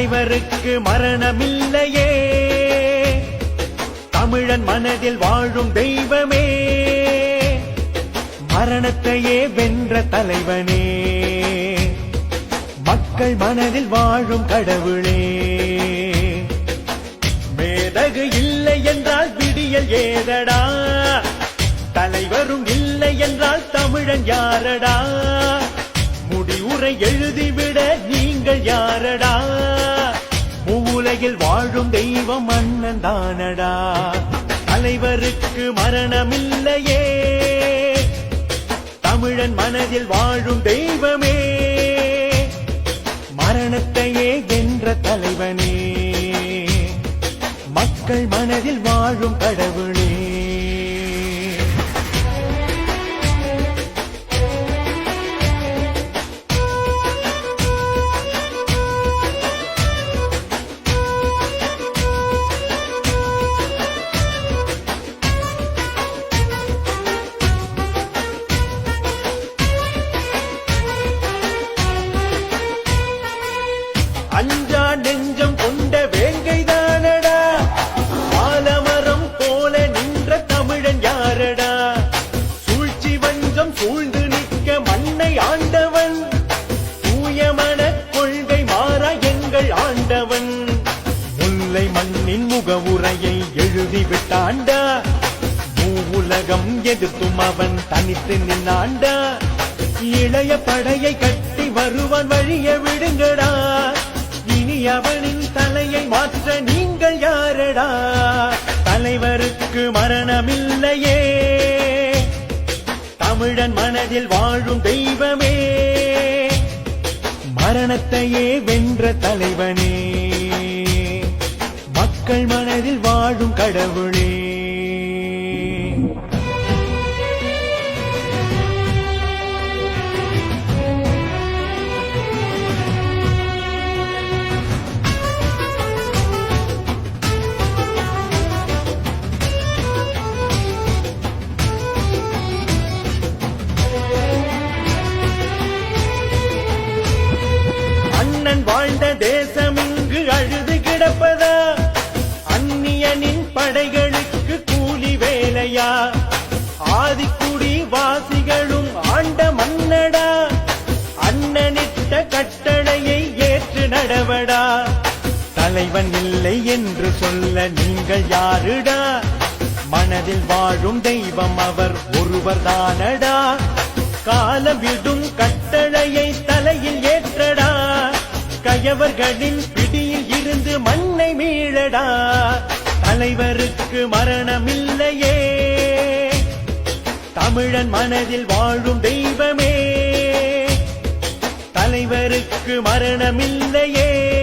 தலைவருக்கு மரணமில்லையே. தமிழன் மனதில் வாழும் தெய்வமே. மரணத்தையே வென்ற தலைவனே. மக்கள் மனதில் வாழும் கடவுளே. மேதகு இல்லை என்றால் விடியல் ஏதடா. தலைவரும் இல்லை என்றால் தமிழன் யாரடா. முடிவுரை எழுதிவிட நீங்கள் யாரடா. உலகில் வாழும் தெய்வம் அண்ணன் தானடா. தலைவருக்கு மரணமில்லையே. தமிழன் மனதில் வாழும் தெய்வமே. மரணத்தையே என்ற தலைவனே. மக்கள் மனதில் வாழும் கடவுள். அஞ்சா நெஞ்சம் கொண்ட வேங்கைதானடா? பாலமரம் போல நின்ற தமிழன் யாரடா? சூழ்ச்சி வஞ்சம் சூழ்ந்து நிற்க மண்ணை ஆண்டவன். தூயமன கொள்கை மாறா எங்கள் ஆண்டவன். முல்லை மண்ணின் முகவுரையை எழுதிவிட்டாண்டா உலகம் எதிர்த்தும் அவன் தனித்து நின்னாண்டா? இளைய படையை கட்டி வருவான் வழிய விடுங்கடா. யாரடா தலைவருக்கு மரணமில்லையே. தமிழன் மனதில் வாழும் தெய்வமே. மரணத்தையே வென்ற தலைவனே. மக்கள் மனதில் வாழும் கடவுளே. தலைவன் இல்லை என்று சொல்ல நீங்கள் யாருடா? மனதில் வாழும் தெய்வம் அவர் ஒருவர் தானடா? காலம் விடும் கட்டளையை தலையில் ஏற்றடா? கயவர்களின் பிடியில் இருந்து மண்ணை மீளடா? தலைவருக்கு மரணமில்லையே. தமிழன் மனதில் வாழும் தெய்வமே. தலைவருக்கு மரணமில்லையே.